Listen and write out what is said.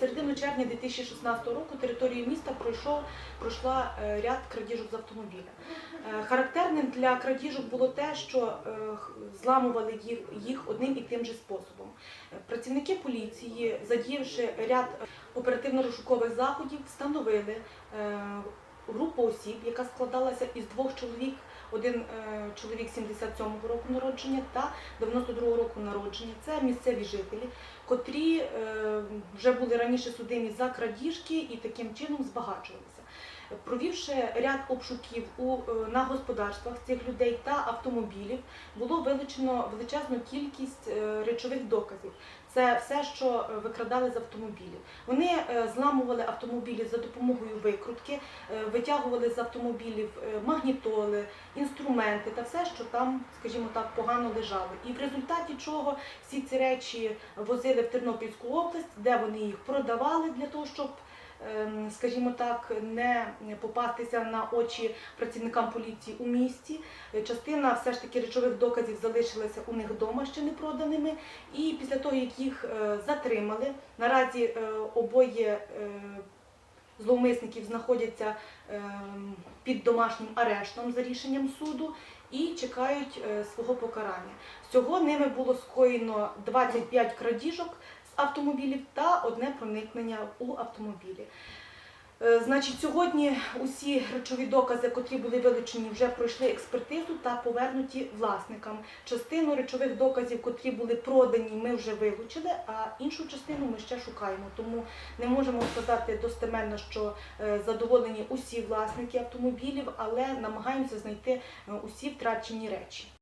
середину червня 2016 року територією міста пройшов пройшла е, ряд крадіжок з автомобіля. Е, Характерним для крадіжок було те, що е, зламували їх, їх одним і тим же способом. Працівники поліції, задіявши ряд оперативно-розшукових заходів, встановили групу осіб, яка складалася із двох чоловік. Один чоловік 77-го року народження та 92-го року народження. Це місцеві жителі, котрі е, вже були раніше судимі за крадіжки і таким чином збагачувалися. Провівши ряд обшуків у, е, на господарствах цих людей та автомобілів, було вилучено величезну кількість е, речових доказів. Це все, що викрадали з автомобілів. Вони зламували автомобілі за допомогою викрутки, витягували з автомобілів магнітоли, інструменти та все, що там, скажімо так, погано лежало. І в результаті чого всі ці речі возили в Тернопільську область, де вони їх продавали для того, щоб ем, скажімо так, не попастися на очі працівникам поліції у місті. Частина все ж таки речових доказів залишилася у них вдома ще не проданими. І після того, як їх е, затримали, наразі е, обоє е, зловмисників знаходяться ем, під домашнім арештом за рішенням суду і чекають е, свого покарання. Всього ними було скоєно 25 крадіжок з автомобілів та одне проникнення у автомобілі. Е, Значить, сьогодні усі речові докази, котрі були вилучені, вже пройшли експертизу та повернуті власникам. Частину речових доказів, котрі були продані, ми вже вилучили, а іншу частину ми ще шукаємо. Тому не можемо сказати достеменно, що е, задоволені усі власники автомобілів, але намагаємося знайти е, усі втрачені речі.